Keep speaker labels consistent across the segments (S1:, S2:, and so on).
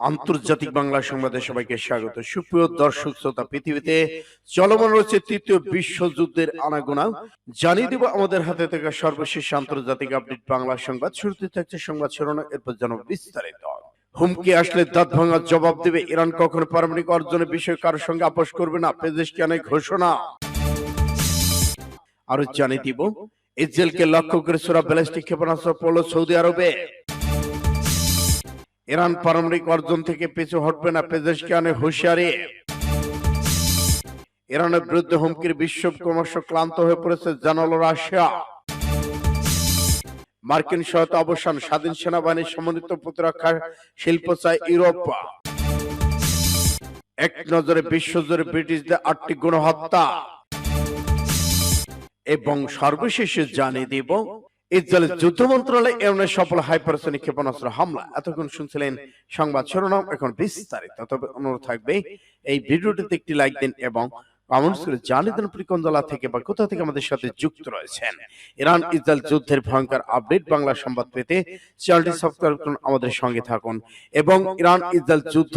S1: আন্তর্জাতিক বাংলা সংবাদে সবাইকে স্বাগত। সুপ্রিয় দর্শক শ্রোতা, পৃথিবীতে চলমান রয়েছে তৃতীয় বিশ্বযুদ্ধের আনাগোনা। জানিয়ে দিব আমাদের হাতে থাকা সর্বশেষ আন্তর্জাতিক আপডেট বাংলা সংবাদ। শুরুতে থাকছে সংবাদ শিরোনাম, এরপর যেন বিস্তারিত। হুমকি আসলে দাঁত ভাঙার জবাব দেবে ইরান, কখনো পারমাণবিক অর্জনের বিষয়ে কারোর সঙ্গে আপোষ করবে না পেজেশকিয়ানের ঘোষণা। আরও জানিয়ে দিব, ইসরায়েলকে লক্ষ্য করে সোরা ব্যালিস্টিক ক্ষেপণাস্ত্র পড়ল সৌদি আরবে। ইরান পারমাণবিক অর্জন থেকে পিছু হটবে না, পেজেশকিয়ানের হুঁশিয়ারি। ইরানের বিরুদ্ধে হুমকির বিশ্ব ক্রমশ ক্লান্ত হয়ে পড়েছে জানালো রাশিয়া। মার্কিন সহায়তা অবসান, স্বাধীন সেনাবাহিনীর সমন্বিত প্রতিরক্ষা শিল্প চায় ইউরোপ। এক নজরে বিশ্বজুড়ে ব্রিটিশদের আটটি গণহত্যা। এবং সর্বশেষে জানিয়ে দিব ইসরায়েলের যুদ্ধ মন্ত্রণালয় ইরানের সফল হাইপারসনিক ক্ষেপণাস্ত্র হামলা। এতক্ষণ শুনছিলেন সংবাদ শিরোনাম, এখন বিস্তারিত। তবে অনুরোধ থাকবে, এই ভিডিওটিতে একটি লাইক দিন এবং কমেন্টস করে জানিয়ে প্রিকন্দলা থেকে বা কোথা থেকে আমাদের সাথে যুক্ত রয়েছেন। ইরান ইসরায়েল যুদ্ধের ভয়ঙ্কর আপডেট, বাংলা সংবাদ পেতে চ্যানেলটি সাবস্ক্রাইব করুন, আমাদের সঙ্গে থাকুন এবং ইরান ইসরায়েল যুদ্ধ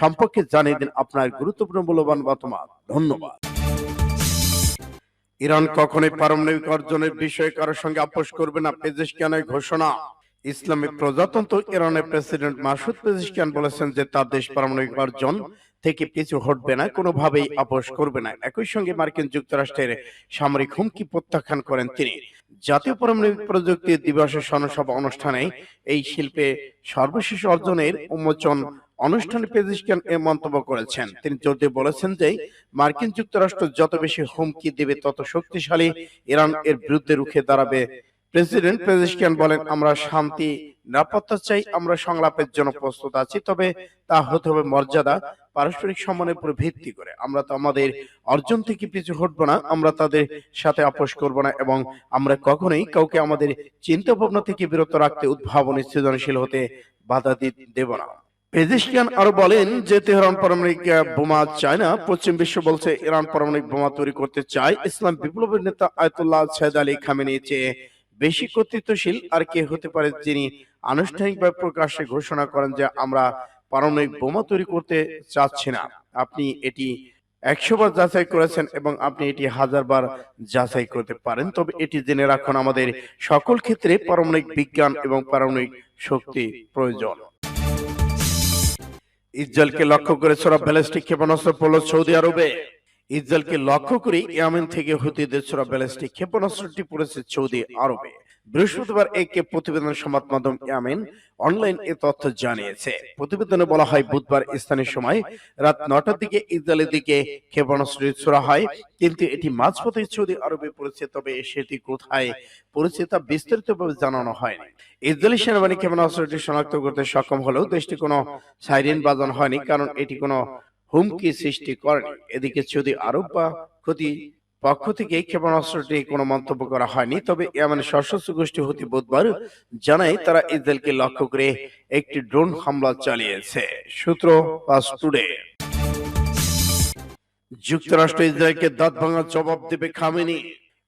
S1: সম্পর্কে জানিয়ে দিন আপনার গুরুত্বপূর্ণ মূল্যবান মতামত। ধন্যবাদ। ইরান কখনোই পারমাণবিক অর্জনের বিষয়ে কারোর সঙ্গে আপোষ করবে না পেজেশকিয়ানের ঘোষণা। ইসলামিক প্রজাতন্ত্র ইরানের প্রেসিডেন্ট মাসুদ পেজেশকিয়ান বলেছেন যে তার দেশ পারমাণবিক অর্জন থেকে পিছু হটবে না কোনোভাবেই আপোষ করবে না। একই সঙ্গে মার্কিন যুক্তরাষ্ট্রের সামরিক হুমকি প্রত্যাখ্যান করেন তিনি। জাতীয় পারমাণবিক প্রযুক্তি দিবসের সনসভা অনুষ্ঠানে এই শিল্পে সর্বশেষ অর্জনের উন্মোচন অনুষ্ঠানে পেজিশকিয়ান এ মন্তব্য করেছেন? তিনি জোর দিয়ে বলেছেন যে, মার্কিন যুক্তরাষ্ট্র যত বেশি হুমকি দেবে, তত শক্তিশালী ইরান এর বিরুদ্ধে রুখে দাঁড়াবে। প্রেসিডেন্ট পেজিশকিয়ান বলেন, আমরা শান্তি, নিরাপত্তা চাই, আমরা সংলাপের জন্য প্রস্তুত আছি, তবে তা হতে হবে মর্যাদা, পারস্পরিক সম্মানের উপর ভিত্তি করে। আমরা তো আমাদের অর্জন থেকে পিছু হটবো না, আমরা তাদের সাথে আপোষ করব না এবং আমরা কখনোই কাউকে আমাদের চিন্তা ভাবনা থেকে বিরত রাখতে উদ্ভাবনী সৃজনশীল হতে বাধা দেব না। পেজিশকিয়ান আরও বলেন যে তেহরান পারমাণবিক বোমা চায় না পশ্চিম বিশ্ব বলছে ইরান পারমাণবিক বোমা তৈরি করতে চায়। ইসলাম বিপ্লবের নেতা আয়তুল্লাহ সাইদ আলী খামেনি চেয়ে বেশি কর্তৃত্বশীল আর কে হতে পারে যিনি আনুষ্ঠানিকভাবে প্রকাশ্যে ঘোষণা করেন যে আমরা পারমাণবিক বোমা তৈরি করতে চাচ্ছি না। আপনি এটি একশো বার যাচাই করেছেন এবং আপনি এটি হাজার বার যাচাই করতে পারেন। তবে এটি জেনে রাখুন, আমাদের সকল ক্ষেত্রে পারমাণবিক বিজ্ঞান এবং পারমাণবিক শক্তি প্রয়োজন। ইসরায়েলকে লক্ষ্য করে সরব ব্যালিস্টিক ক্ষেপণাস্ত্র পড়ল সৌদি আরবে। ইসরায়েলকে লক্ষ্য করে ইয়ামেন থেকে হুতিদের সরব ব্যালিস্টিক ক্ষেপণাস্ত্রটি পড়েছে সৌদি আরবে। বৃহস্পতিবার একে প্রতিবেদন সংবাদ মাধ্যম ইয়ামেন অনলাইন এ তথ্য জানিয়েছে। প্রতিবেদনে বলা হয়, বুধবার স্থানীয় সময় রাত নটার দিকে ইসরায়েলের দিকে ক্ষেপণাস্ত্রটি ছোড়া হয়। কিন্তু এটি মাঝপথে সৌদি আরবে পড়েছে, তবে সেটি কোথায় পড়েছে তা বিস্তারিতভাবে জানানো হয়নি। ইসরায়েলি সেনাবাহিনী ক্ষেপণাস্ত্রটি শনাক্ত করতে সক্ষম হলেও দেশটি কোনো সাইরেন বাজানো হয়নি, কারণ এটি কোনো হুমকি সৃষ্টি করেনি। এদিকে সৌদি আরব বা ক্ষতি পক্ষ থেকে ক্ষেপণাস্ত্রটি কোনো মন্তব্য করা হয়নি, তবে ইয়ামেনের সশস্ত্র গোষ্ঠী হতে বুধবার জানায় তারা ইসরায়েলকে লক্ষ্য করে একটি ড্রোন হামলা চালিয়েছে। সূত্র পাস টুডে। যুক্তরাষ্ট্র ইসরায়েলকে দাঁত ভাঙার জবাব দেবে খামেনি।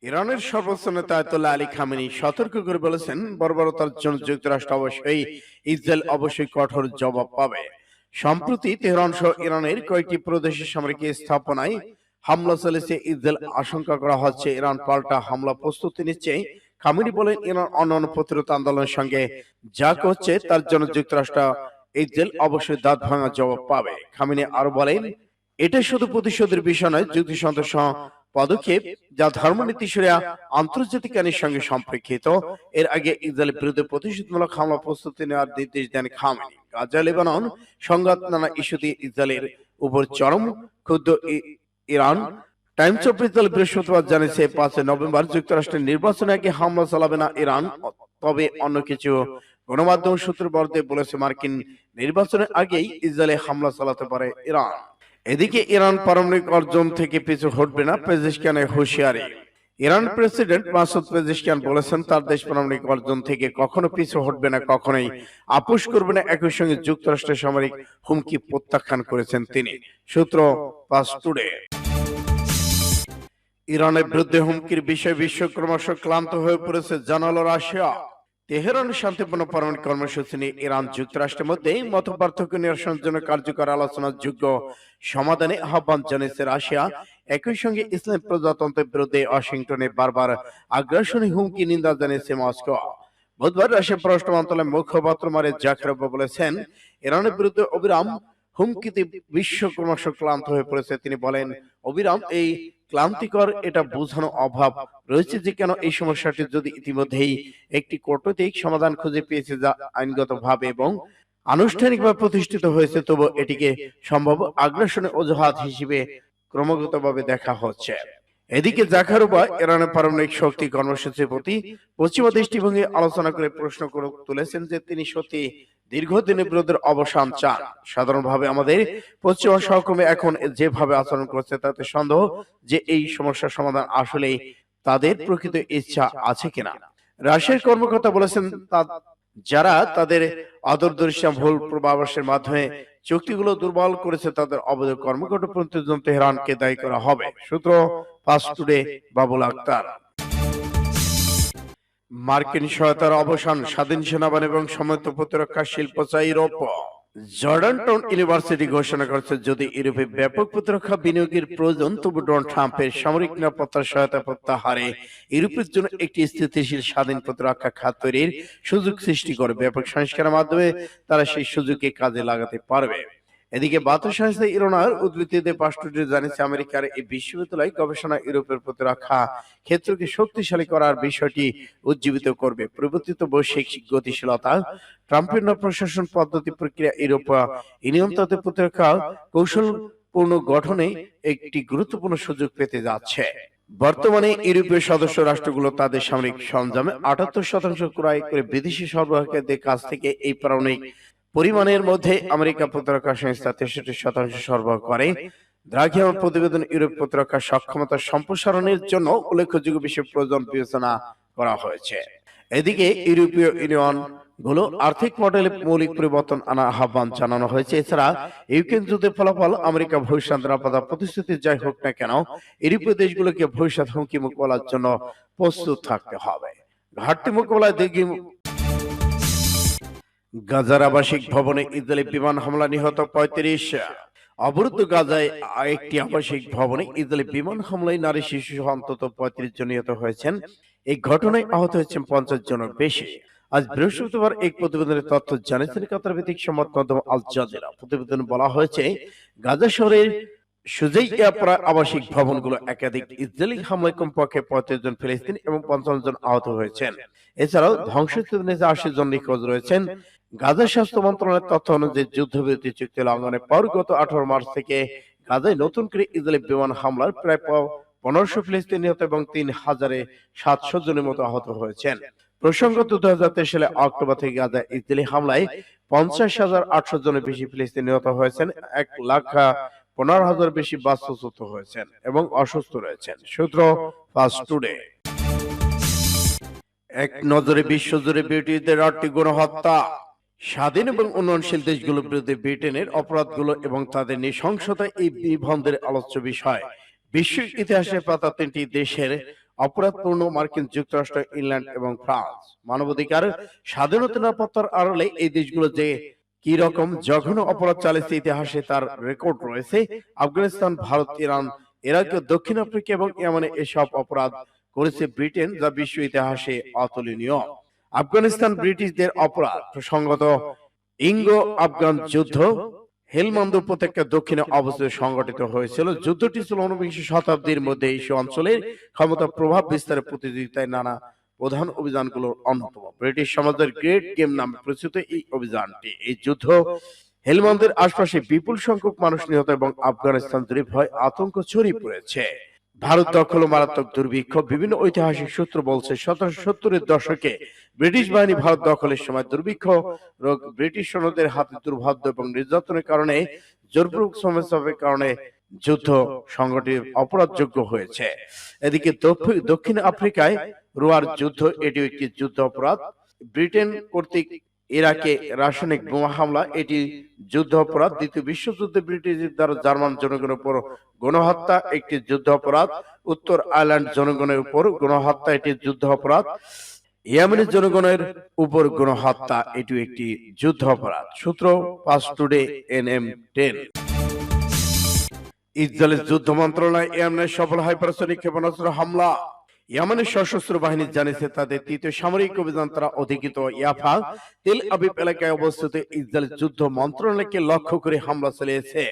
S1: ইরানের সর্বোচ্চ নেতা আয়তুল্লাহ আলী খামেনি সতর্ক করে বলেছেন, বর্বরতার জন্য যুক্তরাষ্ট্র অবশ্যই ইসরায়েল অবশ্যই কঠোর জবাব পাবে। সম্প্রতি তেহরান সহ ইরানের কয়েকটি প্রদেশের সামরিক স্থাপনায় হামলা চলেছে ইসরায়েল আশঙ্কা করা হচ্ছে, ইরান পাল্টা হামলা প্রস্তুতি নিচ্ছে। খামেনি বলেন, ইরান অন্যান্য প্রতিরোধ আন্দোলনের সঙ্গে যা করছে, তার জন্য যুক্তরাষ্ট্র ইসরায়েল অবশ্যই দাঁত ভাঙা জবাব পাবে। খামেনি আরও বলেন, এটা শুধু প্রতিশোধের বিষয় নয় যুক্তিসন্ত পদক্ষেপ যা ধর্মনীতি সরিয়া আন্তর্জাতিক আইনের সঙ্গে সম্পর্কিত। এর আগে ইসরায়েলের বিরুদ্ধে প্রতিশোধমূলক হামলা প্রস্তুতি নেওয়ার নির্দেশ দেন খামেনি গাজা, লেবানন সংঘাত নানা ইস্যুতে ইসরায়েলের উপর চরম ক্ষুদ্র ইরান টাইমস অফ ইসরায়েল বৃহস্পতিবার জানিয়েছে পাঁচই নভেম্বর যুক্তরাষ্ট্রের নির্বাচনে আগে হামলা চালাবে না ইরান, তবে অন্য কিছু গণমাধ্যম সূত্র বর্তে বলেছে মার্কিন নির্বাচনের আগেই ইসরায়েলে হামলা চালাতে পারে ইরান। এদিকে ইরান পারমাণবিক অর্জন থেকে পিছু হটবে না পেজিশকানের হুঁশিয়ারি। ইরান প্রেসিডেন্ট মাসুদ পেজিশকান বলেছেন, তার দেশ পারমাণবিক অর্জন থেকে কখনো পিছু হটবে না, কখনোই আপোষ করবে না। একই সঙ্গে যুক্তরাষ্ট্রের সামরিক হুমকি প্রত্যাখ্যান করেছেন তিনি। সূত্র পাস টুডে। ইরানের বিরুদ্ধে হুমকির বিষয়ে বিশ্ব ক্রমশ ক্লান্ত হয়ে পড়েছে জানালো রাশিয়া। তেহরান শান্তিপূর্ণ পারমাণবিক কর্মসূচি নিয়ে ইরান যুক্তরাষ্ট্রের মধ্যে মত পার্থক্য নিরসনের জন্য কার্যকর আলোচনার যোগ্য সমাধানে আহ্বান জানিয়েছে রাশিয়া। একই সঙ্গে ইসলাম প্রজাতন্ত্রের বিরুদ্ধে ওয়াশিংটনে বারবার আগ্রাসনী হুমকি, নিন্দা জানিয়েছে মস্কো। বুধবার রাশিয়ার পররাষ্ট্র মন্ত্রণালয়ের মুখপাত্র মারে জাখরব বলেছেন, ইরানের বিরুদ্ধে অবিরাম হুমকিতে বিশ্ব ক্রমশ ক্লান্ত হয়ে পড়েছে। তিনি বলেন, অবিরাম এই ক্লান্তিকর এটা বোঝানো অভাব। রয়েছে যে কেন এই সমস্যাটি যদি ইতিমধ্যেই একটি কূটনৈতিক সমাধান খুঁজে পেয়েছে যা আইনগতভাবে এবং আনুষ্ঠানিকভাবে প্রতিষ্ঠিত হয়েছে, তবু এটিকে সম্ভব আগ্রাসনের অজুহাত হিসেবে ক্রমাগতভাবে দেখা হচ্ছে। এদিকে জাকারুবা ইরানের পারমাণবিক শক্তি কর্মসূচির প্রতি পশ্চিমা দৃষ্টিভঙ্গি আলোচনা করে প্রশ্ন করে তুলেছেন যে তিনি সত্যি দীর্ঘদিনের বিরোধের অবসান চান। সাধারণভাবে আমাদের পশ্চিমা সহকর্মী এখন যেভাবে আচরণ করছে তাতে সন্দেহ যে এই সমস্যার সমাধান আসলে তাদের প্রকৃত ইচ্ছা আছে কিনা। রাশিয়ার কর্মকর্তা বলেছেন যারা তাদের অদূরদর্শী ভুল পূর্বাভাসের মাধ্যমে চুক্তিগুলো দুর্বল করেছে তাদের অবৈধ কর্মকর্ত প্রতিজন তেহরানকে দায়ী করা হবে। সূত্র ফাস্ট টুডে বাবুল আক্তার মার্কিন সহায়তার অবসান স্বাধীন সেনাবাহিনী এবং সমন্বিত প্রতিরক্ষা শিল্প চাই জর্ডানটন ইউনিভার্সিটি ঘোষণা করেছে যদি ইউরোপে ব্যাপক প্রতিরক্ষা বিনিয়োগের প্রয়োজন তবু ডোনাল্ড ট্রাম্পের সামরিক নিরাপত্তার সহায়তা প্রত্যাহারে ইউরোপের জন্য একটি স্থিতিশীল স্বাধীন প্রতিরক্ষা খাত তৈরির সুযোগ সৃষ্টি করে ব্যাপক সংস্কারের মাধ্যমে তারা সেই সুযোগকে কাজে লাগাতে পারবে। এদিকে বার্তা সংস্থা ইরোনার উদ্বৃত্তিতে পাঁচটি জানিয়েছে আমেরিকার এই বিশ্ববিদ্যালয় গবেষণা ইউরোপের প্রতিরক্ষা ক্ষেত্রকে শক্তিশালী করার বিষয়টি উজ্জীবিত করবে। পরিবর্তিত বৈশ্বিক গতিশীলতা, ট্রাম্পের প্রশাসন পদ্ধতি প্রক্রিয়া ইউরোপ ইউনিয়ন তাদের প্রতিরক্ষা কৌশলপূর্ণ গঠনে একটি গুরুত্বপূর্ণ সুযোগ পেতে যাচ্ছে। বর্তমানে ইউরোপীয় সদস্য রাষ্ট্রগুলো তাদের সামরিক সরঞ্জামে আটাত্তর শতাংশ ক্রয় করে বিদেশি সরবরাহকারীদের কাছ থেকে এই পারমাণবিক পরিমাণের মধ্যে আমেরিকা প্রতিরক্ষা সংস্থা তেষট্টি শতাংশ সরবরাহ করে। দ্রাঘি প্রতিবেদন ইউরোপ প্রতিরক্ষা সক্ষমতা সম্প্রসারণের জন্য উল্লেখযোগ্য বিষয় প্রয়োজন বিবেচনা করা হয়েছে। এদিকে ইউরোপীয় ইউনিয়নগুলো আর্থিক মডেলে মৌলিক পরিবর্তন আনার আহ্বান জানানো হয়েছে। এছাড়া ইউক্রেন যুদ্ধের ফলাফল আমেরিকা ভবিষ্যৎ নিরাপত্তা প্রতিশ্রুতি যাই হোক না কেন ইউরোপীয় দেশগুলোকে ভবিষ্যৎ হুমকি মোকাবেলার জন্য প্রস্তুত থাকতে হবে। ঘাটতি মোকাবেলায় দেখি গাজার আবাসিক ভবনে ইসরায়েলি বিমান হামলা নিহত পঁয়ত্রিশ। অবরুদ্ধ গাজায় একটি আবাসিক ভবনে ইসরায়েলি বিমান হামলায় নারী শিশু সহ অন্তত পঁয়ত্রিশ জন নিহত হয়েছেন। এই ঘটনায় আহত হয়েছেন পঞ্চাশ জনের বেশি। আজ বৃহস্পতিবার এক তথ্য জানিয়েছেন কাতার ভিত্তিক সংবাদ মাধ্যম আল জাজিরা। প্রতিবেদনে বলা হয়েছে, গাজা শহরের আবাসিক ভবনগুলো একাধিক ইসরায়েলি হামলায় কমপক্ষে পঁয়ত্রিশ জন ফিলিস্তিন এবং পঞ্চান্ন জন আহত হয়েছেন। এছাড়াও ধ্বংসিত আশি জন নিখোঁজ রয়েছেন। গাজা স্বাস্থ্য মন্ত্রণালয়ের তথ্য অনুযায়ী যুদ্ধবিরতি চুক্তি লঙ্ঘনের পর গত আঠারো মার্চ থেকে গাজায় নতুন করে ইসরায়েলি বিমান হামলার প্রায় পনেরোশো ফিলিস্তিন নিহত এবং তিন হাজারে সাতশো জনের মতো আহত হয়েছেন। প্রসঙ্গত দু হাজার তেইশ সালে অক্টোবর থেকে গাজা ইসরায়েলি হামলায় পঞ্চাশ হাজার আটশো জনের বেশি ফিলিস্তিন নিহত হয়েছেন, এক লাখ পনেরো হাজার বেশি বাস্তুচ্যুত হয়েছেন এবং অসুস্থ রয়েছেন। সূত্র ফাস্ট টুডে। এক নজরে বিশ্বজুড়ে ব্রিটিশদের আটটি গণহত্যা। স্বাধীন এবং উন্নয়নশীল দেশগুলোর বিরুদ্ধে ব্রিটেনের অপরাধগুলো এবং তাদের নৃশংসতা এই নিবন্ধের আলোচ্য বিষয়। বিশ্ব ইতিহাসে পাতা তিনটি দেশের অপরাধপূর্ণ মার্কিন যুক্তরাষ্ট্র, ইংল্যান্ড এবং ফ্রান্স। মানবাধিকার, স্বাধীনতা, নিরাপত্তার আড়ালে এই দেশগুলো যে কি রকম জঘন্য অপরাধ চালিয়েছে ইতিহাসে তার রেকর্ড রয়েছে। আফগানিস্তান, ভারত, ইরান, ইরাক, দক্ষিণ আফ্রিকা এবং ইয়েমেনে এসব অপরাধ করেছে ব্রিটেন, যা বিশ্ব ইতিহাসে অতুলনীয়। আফগানিস্তান ব্রিটিশদের অপরাধ প্রসঙ্গত ইঙ্গো আফগান যুদ্ধ হেলমান্দ উপত্যকার দক্ষিণে অবস্থিত সংগঠিত হয়েছিল। যুদ্ধটি ছিল ঊনবিংশ শতাব্দীর মধ্যে এই অঞ্চলের ক্ষমতা প্রভাব বিস্তারের প্রতিযোগিতায় নানা প্রধান অভিযানগুলোর অন্যতম। ব্রিটিশ সমাজের গ্রেট গেম নামে পরিচিত এই অভিযানটি। এই যুদ্ধ হেলমান্দের আশপাশে বিপুল সংখ্যক মানুষ নিহত এবং আফগানিস্তান জুড়ে ভয় আতঙ্ক ছড়িয়ে পড়েছে। ভারত দখল মারাত্মক দুর্ভিক্ষ, বিভিন্ন ঐতিহাসিক সূত্র বলছে সতেরোশো সত্তরের দশকে ব্রিটিশ বাহিনী ভারত দখলের সময় দুর্ভিক্ষ রোগ ব্রিটিশ সৈন্যদের হাতে দুর্ভাগ্য এবং নির্যাতনের কারণে জোরপূর্বক সমস্যার কারণে যুদ্ধ সংগঠিত অপরাধযোগ্য হয়েছে। এদিকে দক্ষিণ আফ্রিকায় রোয়ার যুদ্ধ এটি একটি যুদ্ধ অপরাধ। ব্রিটেন কর্তৃক ইরাকে রাসায়নিক বোমা হামলা এটি যুদ্ধ অপরাধ দ্বিতীয় বিশ্বযুদ্ধে ব্রিটিশদের দ্বারা জার্মান জনগণের উপর গণহত্যা একটি যুদ্ধ অপরাধ উত্তর আয়ারল্যান্ড জনগণের উপর গণহত্যা এটি যুদ্ধ অপরাধ ইয়েমেনের জনগণের উপর গণহত্যা এটি একটি যুদ্ধ অপরাধ। সূত্র পাঁচ টুডে এন এম টেন। ইসরায়েলের যুদ্ধ মন্ত্রণালয় ইয়েমেনের সফল হাইপারসনিক ক্ষেপণাস্ত্র হামলা। ইয়েমেনের সশস্ত্র বাহিনী জানিয়েছে, তাদের তৃতীয় সামরিক অভিযান তারা অধিকৃত ইয়াফা, তেল আবিব এলাকায় অবস্থিত ইসরায়েল যুদ্ধ মন্ত্রণালয়কে লক্ষ্য করে হামলা চালিয়েছে।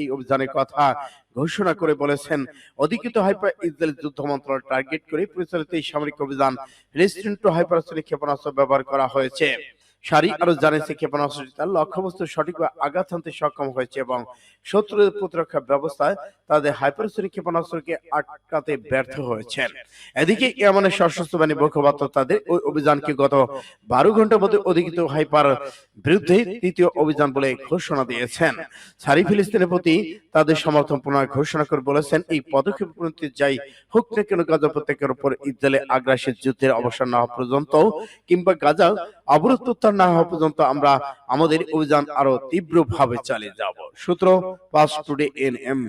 S1: এই অভিযানের কথা ঘোষণা করে বলেছেন, অধিকৃত হাইপার যুদ্ধ টার্গেট করে পরিচালিত সামরিক অভিযান ক্ষেপণাস্ত্র ব্যবহার করা হয়েছে। সারি আরও জানিয়েছে ক্ষেপণাস্ত্রটি তার লক্ষ্যবস্তু সঠিকভাবে আঘাত হানতে সক্ষম হয়েছে এবং শত্রুদের প্রতিরক্ষা ব্যবস্থায় তাদের হাইপারসনিক ক্ষেপণাস্ত্রকে আটকাতে ব্যর্থ হয়েছে এদিকে ইয়ামানের সশস্ত্র বাহিনী মুখপাত্র তাদের ওই অভিযানকে গত বারো ঘণ্টার মধ্যে অধিকৃত হাইপার বিরুদ্ধে তৃতীয় অভিযান বলে ঘোষণা দিয়েছেন। সারি ফিলিস্তিনের প্রতি তাদের সমর্থন পুনরায় ঘোষণা করে বলেছেন এই পদক্ষেপ পরিণতি যাই হোক না কেন গাজা উপত্যকার উপর ইসরায়েলে আগ্রাসী যুদ্ধের অবসান না হওয়া পর্যন্ত কিংবা গাজা অবরোধ উত্তর না হওয়া পর্যন্ত আমরা আমাদের অভিযান আরও তীব্রভাবে চালিয়ে যাব। সূত্র পাস টুডে এন এম